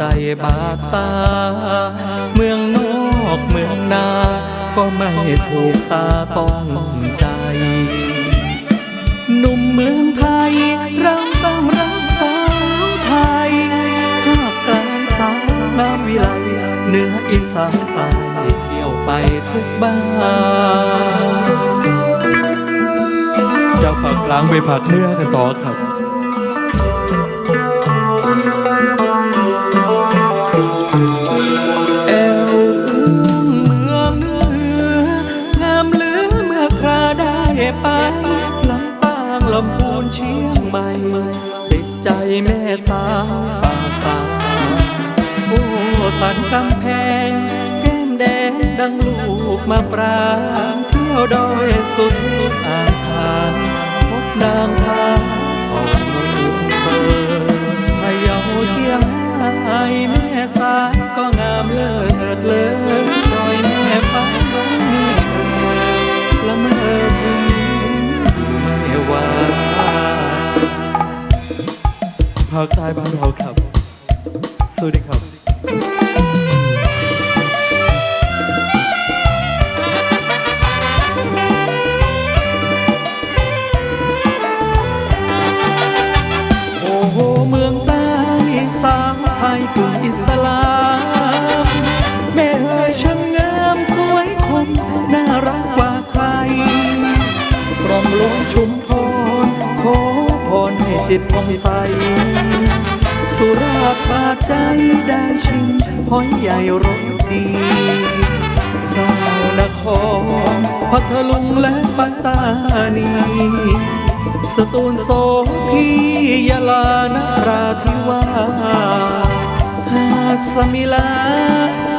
ใจบาดตา เมืองนอกเมืองนา ก็ไม่ถูกตาต้องใจ หนุ่มเมืองไทย เราต้องรักสาวไทยภาคกลางสาวงามวิไลเหนืออีสานใต้เที่ยวไปทุกบ้านเจ้าผักกลางไปผักเนื้อกันต่อครับ สันกำแพง แก้มแดงดังลูกมาปรางเที่ยวดอยสุดอ่างทานพบนางฟ้าของเมืองเธอพะเยาเชียงรายแม่สายก็งามเลิศเลอรอยแม่ฟ้าน้องนี่เอ่ยละเมอถึงไม่ว่าภาคใต้บ้านเราครับสวัสดีครับ จิตผ่องใส สุราษฎร์บาดใจได้ชิมหอยใหญ่รสดีสาวนครพัทลุงและปัตตานี สตูลโสพียาลานราธิวาสหาดสมิลา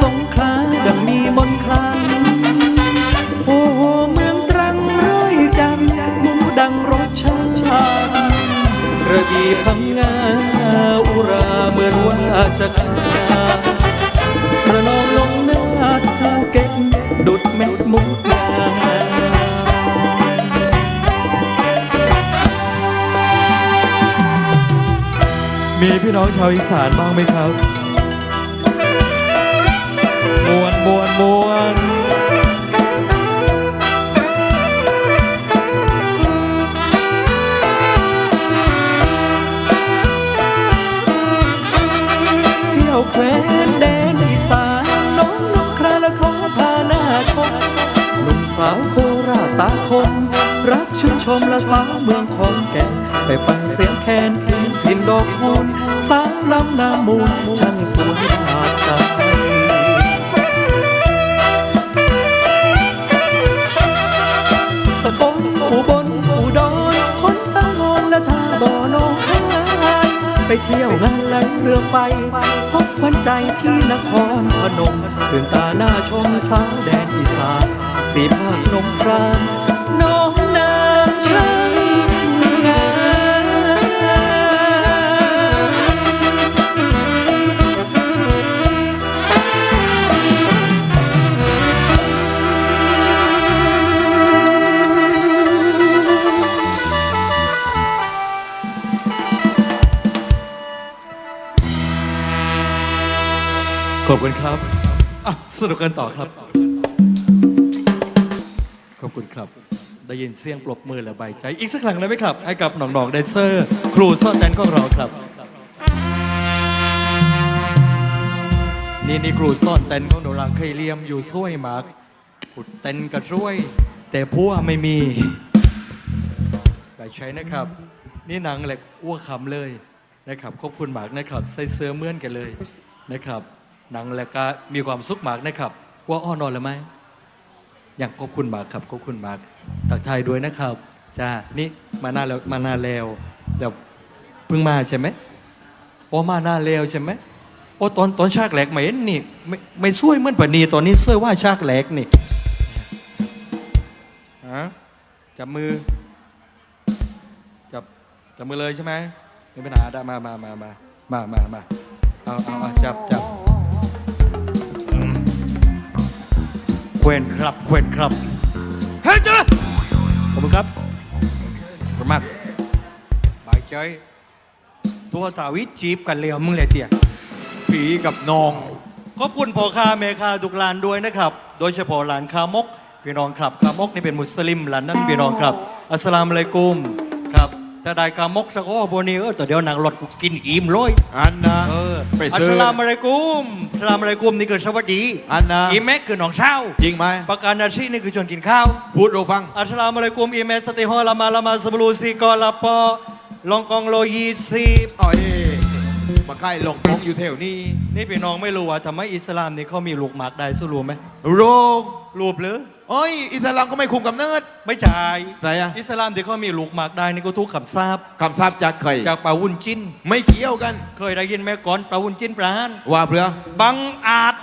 สงขลาดังมีมนต์คลัง พังงาอุราเหมือนว่าจะขาดระนองลงนาดเธอเก็บดุดเม็ดมุกนามีพี่น้องชาวอีสานบ้างไหมครับาวโคราตาคม รักชื่นชมและสาวเมืองของแก่นไปฟังเสียงแคนที่ถิ่นดอกคูณสาวลำนามูลช่างสวยบาดใจสกลอุบลอุดรคนตางอนและท่าบ่อน้องคายไปเที่ยวงานไหลเรือไฟพบควันใจที่นครพนมตื่นตาหน้าชมสาวแดนอีสาน สีภานมครามน้องนางช่างงามขอบคุณครับ อะ สนุกกันต่อครับ อบคุณครับ ได้ยินเสียงปรบมือและใบใจ อีกสักครั้งได้ไหมครับ ให้กับน้องๆแดนเซอร์ ครูซ่อนแดนของเราครับ นี่นี่ครูซ่อนเต้นของหนูรังเคยเลียมอยู่ช่วยมากขุดเต้นก็ช่วย แต่พัวไม่มีไปใช้นะครับ นี่หนังเหล็กอ้วกคำเลยนะครับขอบคุณมากนะครับใส่เสื้อเมือนกันเลยนะครับหนังเหล็กก็มีความสุขมากนะครับว่าอ้อนอนแล้วไหม อย่างขอบคุณมากครับขอบคุณมากตักทายด้วยนะครับจ้านี่มานานแล้วมานานแล้วแต่เพิ่งมาใช่ไหมโอ้มานานแล้วใช่ไหมโอ้ตอนตอนชากแหลกไม่เห็นนี่ไม่ไม่ช่วยเหมือนปนีตอนนี้ช่วยว่าชากแหลกนี่ฮะจับมือจับจับมือเลยใช่ไหมไม่เป็นปัญหาได้มามามามามามามาเอาเอาเอาจับจับ วนครับเควนครับเฮ้ยเจ้าขอบคุณครับขอบคุณมากบายใจตัวสาวิตจีบกันเร็วมึงเลยเตี่ยผีกับน้อง ขอบคุณพ่อค้าแม่ค้าทุกร้านด้วยนะครับ โดยเฉพาะร้านคามกพี่น้องครับคามกนี่เป็นมุสลิมร้านนั้นพี่น้องครับ อัสสลามุอะลัยกุม ครับแต่ได้คามกสักโอ้โบนี้เออแต่เดี๋ยวนางรถกูกินอิ่มเลยอันนะเออไปอัสซื้อสลามุอะลัยกุมอัสสลามุอะลัยกุมนี่คือสวัสดีอันนะ อีเมกคือน้องเช้าจริงไหมประการนาชีนี่คือชวนกินข้าว พูดเราฟัง อัสสลามุอะลัยกุมอีเมสติฮอลามาลามาสบลูซีกอลาปอลองกองโลยีซีอ๋อยมาใกล้หลงมองอยู่แถวนี้นี่พี่น้องไม่รู้ว่าทำไมอิสลามนี่เขามีลูกหมากได้สู้รู้ไหมโรครูปหรือ โอ้ยอิสลามก็ไม่คุมกำเนิด ไม่ใช่ใส่อะ อิสลามที่เขามีลูกหมากได้นี่ก็ทุกคำทราบคำทราบจากใครจากปาวุนจินไม่เกี่ยวกัน เคยได้ยินไหมก่อนปาวุนจินปราณว่าเพื่อบังอาจ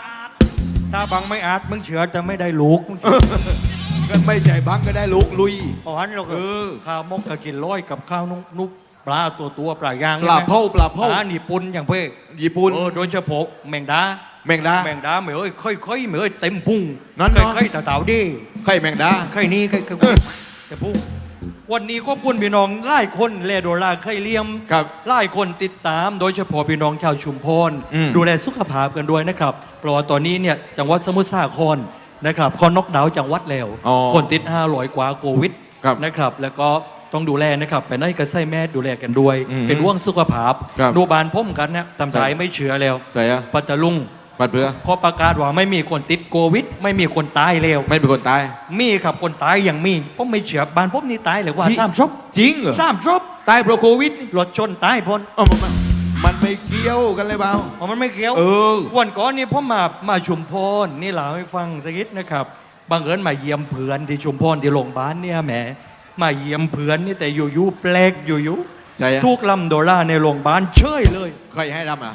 ถ้าบังไม่อาจมึงเฉือจะไม่ได้ลูกมึงเฉือก็ไม่ใช่บังก็ได้ลูกลุยอ๋อฮันเราก็เออ ข้าวมกกะกินร้อยกับข้าวนุกนุกปลาตัวตัวปลาย่างปลาเผาปลาปเผาลาญี่ปุ่นอย่างเพ่ญี่ปุ่น เออโดยเฉพาะแมงดา แมงดา แมงดาเหมือนเอ้ยค่อยๆเหมือนเอ้ยเต็มพุงนั่นเนอะ ค่อยๆเต่าๆดิไข่แมงดาไข่นี้ไข่ไข่เต็มพุงวันนี้ขอบคุณพี่น้องไล่คนเลโดราไข่เลี่ยมครับไล่คนติดตามโดยเฉพาะพี่น้องชาวชุมพรอืม ดูแลสุขภาพกันด้วยนะครับเพราะว่าตอนนี้เนี่ยจังหวัดสมุทรสาครนะครับเขาน็อกดาวน์จังหวัดแล้ว อ๋อคนติด 500 กว่าโควิดครับนะครับ แล้วก็ต้องดูแลนะครับไปไหนก็ใส่แมสดูแลกันด้วย อืมเป็นห่วงสุขภาพครับดูบานพ่มกันเนี่ยทำใจใช่ไม่เชื่อแล้ว ใส่อะ ปัจจลุง ปัดเพื่อเขาประกาศว่าไม่มีคนติดโควิด ไม่มีคนตายแล้วไม่เป็นคนตาย มีครับคนตายอย่างมีผมไม่เชื่อบานผมนี่ตายเลยว่าจริง สามศพจริงเหรอสามศพตายเพราะโควิดรถชนตายพ้นเอ้ามันมันมันไม่เกี่ยวกันเลยเปล่าอ๋อมันไม่เกี่ยว เออ วันก่อนนี่ผมมามาชุมพรนี่เล่าให้ฟังสักนิดนะครับบังเอิญมาเยี่ยมเพื่อนที่ชุมพรที่โรงพยาบาลเนี่ยแหมมาเยี่ยมเพื่อนนี่แต่อยู่ๆแปลกอยู่ใช่อะ ๆทุกลำโดราในโรงพยาบาลเฉยเลย ใครให้ทำอะ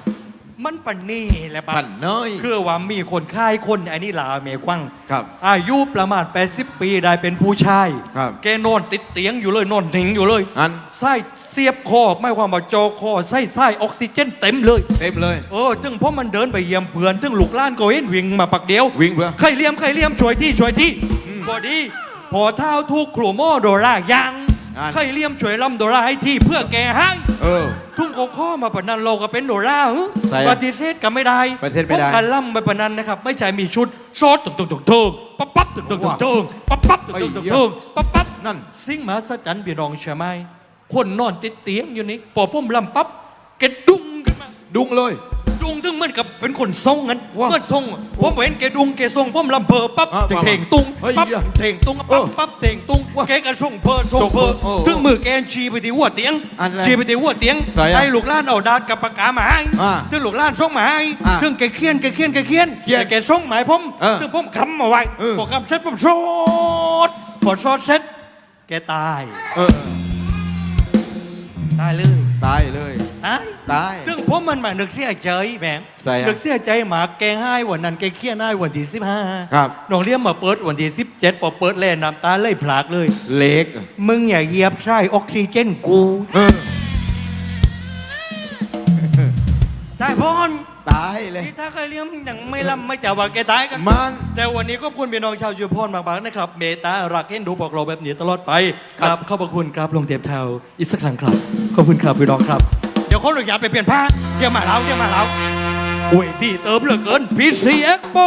มันปันนี่แหละปะปั่นน้อย คือว่ามีคนค่ายคนอันนี้ลาเมกวังครับ อายุประมาณ 80 ปีได้เป็นผู้ชายครับ แกนอนติดเตียงอยู่เลยนอนหนิงอยู่เลยอันไส้เสียบคอไม่ความว่าจอคอไส้ไส้ออกซิเจนเต็มเลย เต็มเลย เออถึงเพราะมันเดินไปเยี่ยมเพื่อนถึงลูกล้านก็เห็นวิ่งมาปักเดียววิ่งเพื่อ ใครเลี้ยมใครเลี้ยมช่วยที่ช่วยที่บอดีพอเท้าทุกครูโมโดรายัง อ่านใครเลี้ยมช่วยลำโดราให้ที่เพื่อแกให้ เออ ทุ่งโคข้อมาปนันโลก็เป็นโดราหึใส่อะปฏิเสธกันไม่ได้ปฏิเสธไม่ได้พวกการล่ำไปปนันนะครับ ไม่ใช่มีชุดโซดตึงตึงตึงตึงปั๊บปั๊บตึงตึงตึงตึงปั๊บปั๊บตึงตึงตึงตึงปั๊บปั๊บนั่น สิ่งมหัศจรรย์พี่น้องใช่ไหมคนนอนติดเตียงอยู่นี่พอพุ่มลำปั๊บแกดุ้งขึ้นมา ดุ้งเลย ดุงถึงเหมือนกับเป็นคนทรงงั้นว้าเหมื่อนทรงผมเห็นแกดุงแกทรงผมลำเพอปั๊บอะเถงตุ้งปั๊บอย่าเถงตุ้งปั๊บปั๊บเถงตุ้งแกกันทรงเพอทรงเพอรงเพอถึงมือแกชี้ไปที่หัวเตียงชี้ไปที่หัวเตียงใส่อะให้ลูกล้านเอาดาดกับปากกามาให้อ่าถึงลูกล้านส่งมาให้อ่าถึงแกเขียนแกเขียนแกเขียนเขียนแต่แกส่งหมายผมเออถึงผมคำมาไว้เออพอคำเสร็จผมโชดพอโชดเสร็จแกตายตายเลยตายเลย ตายตาย ซึ่งผมมันมานึกเสียใจแหมใส่อะนึกเสียใจหมาแกให้วันนั้นแกเครียดให้วันที่สิบห้าครับ น้องเลี้ยมมาเปิดวันที่สิบเจ็ดพอเปิดเล่นน้ำตาเลยผลากเลย เล็กมึงอย่าเหยียบใช่ออกซิเจนกู เออตายพอนตายเลย ที่ถ้าเคยเลี้ยมยังไม่ลำไม่จ่าว่าแกตายกัน มัน แต่วันนี้ก็คุณพี่น้องชาวจุพรมากๆนะครับ เมตตารักเห็นดูบอกเราแบบนี้ตลอดไปคครัรับบขอบพระคุณครับลงเตียบเทาอีกสักครั้งครับ ขอบคุณครับพี่น้องครับ เขาหนุญาตไปเปลี่ยนผ้าเดี๋ยวมาแล้วเดี๋ยวมาแล้วเวทีเติมเหลือเกิน PC Expo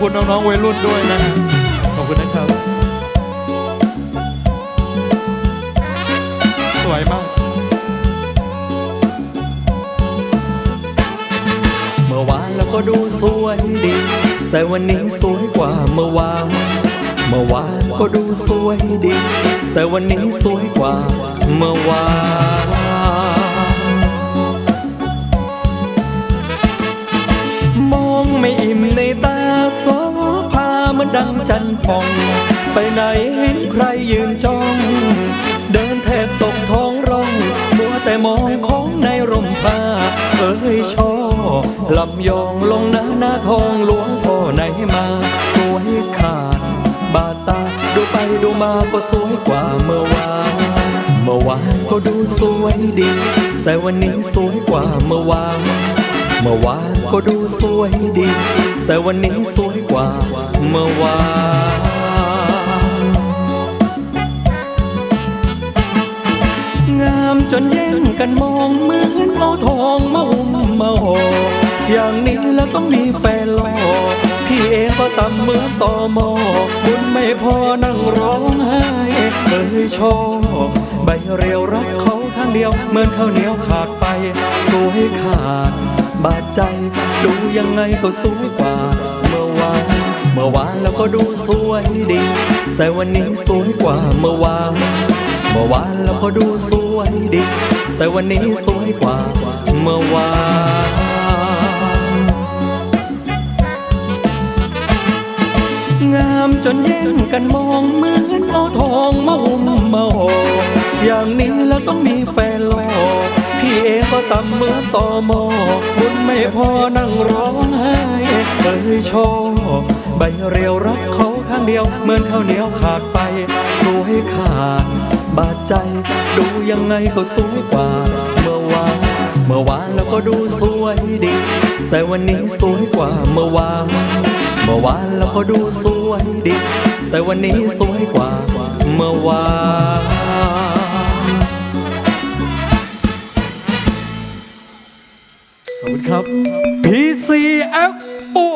คุณน้องๆวัยรุ่นด้วยนะฮะขอบคุณนะครับ สวยมาก เมื่อวานเราก็ดูสวยดี แต่วันนี้สวยกว่าเมื่อวาน เมื่อวานก็ดูสวยดี แต่วันนี้สวยกว่าเมื่อวานมองไม่อิ่มในต มันดังจันพอง ไปไหนเห็นใครยืนจ้อง เดินแทบตกท้องร่องมัวแต่มองของในร่มผ้า เอ้ยชอลำยองลงหน้าหน้าทองหลวงพ่อไหนมา สวยขาด บาดตาดูไปดูมาก็สวยกว่าเมื่อวานเมื่อวานก็ดูสวยดี แต่วันนี้สวยกว่าเมื่อวาน เมื่อวานก็ดูสวยดี แต่วันนี้สวยกว่าเมื่อวานงามจนแย่งกันมองเหมือนเอาทองมาหุ้มมาห่ออย่างนี้แล้วต้องมีแฟนหล่อพี่เองก็ตำเหมือนต่อหมอบุญไม่พอนั่งร้องไห้เอ้ยโชคใบเรียวรักเขาข้างเดียว เหมือนข้าวเหนียวขาดไฟ สวยขาด บาดใจ ดูยังไงก็สวยกว่า เมื่อวานเมื่อวานแล้วก็ดูสวยดี แต่วันนี้สวยกว่าเมื่อวานเมื่อวานแล้วก็ดูสวยดี แต่วันนี้สวยกว่าเมื่อวานงามจนแย่งกันมองเหมือนเอาทองมาหุ้มมาห่ออย่างนี้แล้วต้องมีแฟนหล่อ พี่เองก็ต่ำเหมือนต่อหมอบุญไม่พอนั่งร้องไห้เอ้ยโชคใบเรียวรักเขาข้างเดียว เหมือนข้าวเหนียวขาดไฟ สวยขาด บาดใจ ดูยังไงก็สวยกว่า เมื่อวานเมื่อวานแล้วก็ดูสวยดี แต่วันนี้สวยกว่าเมื่อวานเมื่อวานแล้วก็ดูสวยดี แต่วันนี้สวยกว่าเมื่อวาน PCFO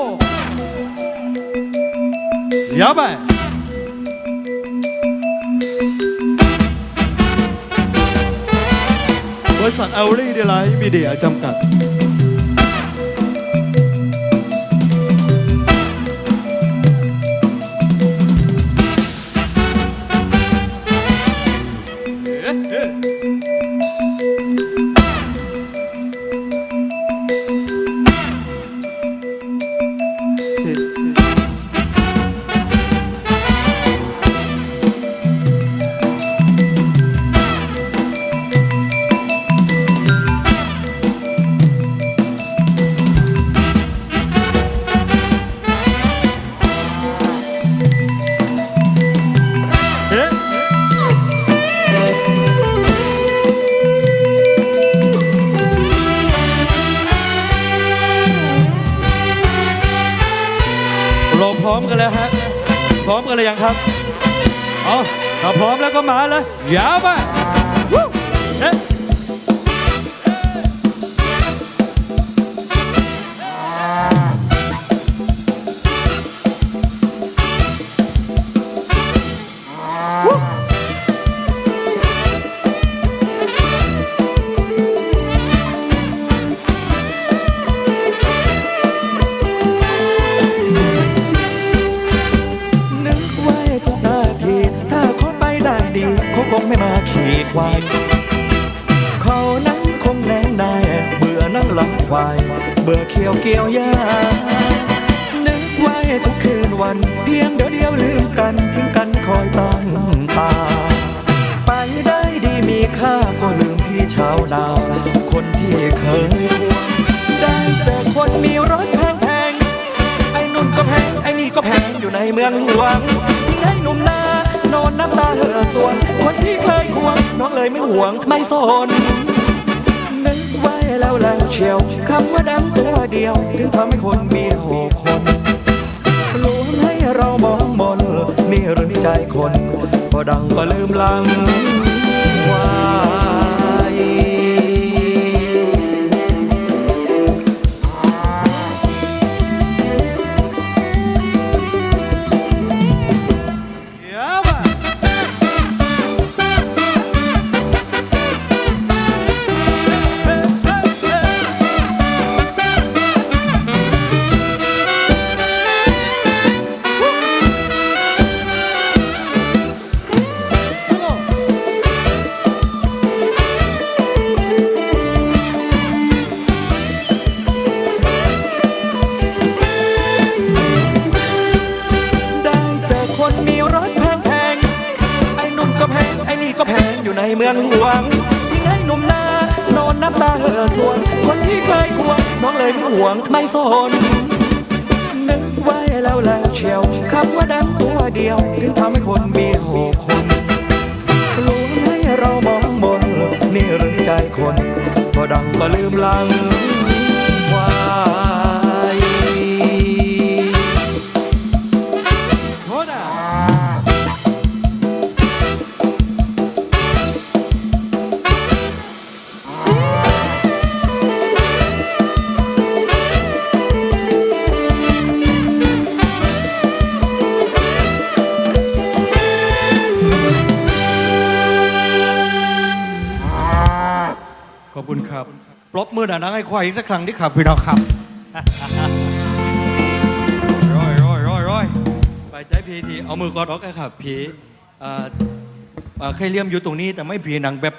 やばいบริษัทเอลลี่เดลไลท์มีเดียจำกัด ร้อมกันเลยยังครับ เอาถ้าพร้อมแล้วก็มาเลยยาวไปวู้เอ๊ะ ควาย เขานั้นคงแน่นายเบื่อนั่งหลังควาย เบื่อเคี้ยวเกี่ยวหญ้านึกไว้ทุกคืนวัน เพียงเดียวเดียวลืมกันทิ้งกันคอยตั้งตา ไปได้ดีมีค่าก็ลืมพี่ชาวนาคนที่เคยควงได้เจอคนมีรถแพงๆไอ้นุ่นก็แพงไอ้นี่ก็แพงอยู่ในเมืองหลวงทิ้งให้ ไม่หวงไม่สนนึกไว้แล้วแล้วเชียวคำว่าดังตัวเดียว ถึงทำให้คนมีหกคนลวงให้เรามองมนนี่หรือใจคน พอดังก็ลืมลังว่า อยู่ในเมืองหลวง ที่ไงหนุ่มนานอนน้ำตาเห่อสวน คนที่เคยควงน้องเลยไม่ห่วงไม่สนนึกไว้แล้วแล้วเชียวคำว่าดังตัวเดียวถึงทำให้คนมีหกคนลวงให้เรามองบนนี่หรือใจคน พอดังก็ลืมลัง ปรบมือหน่อยนะให้ควายอีกสักครั้งที่ขับพี่น้องครับร้อยร้อยร้อยร้อยไปใจพีทีเอามือกอดออกไอ้ครับพีเอ่อเอ่อเคยเลี่ยมอยู่ตรงนี้แต่ไม่พีหนังแบบ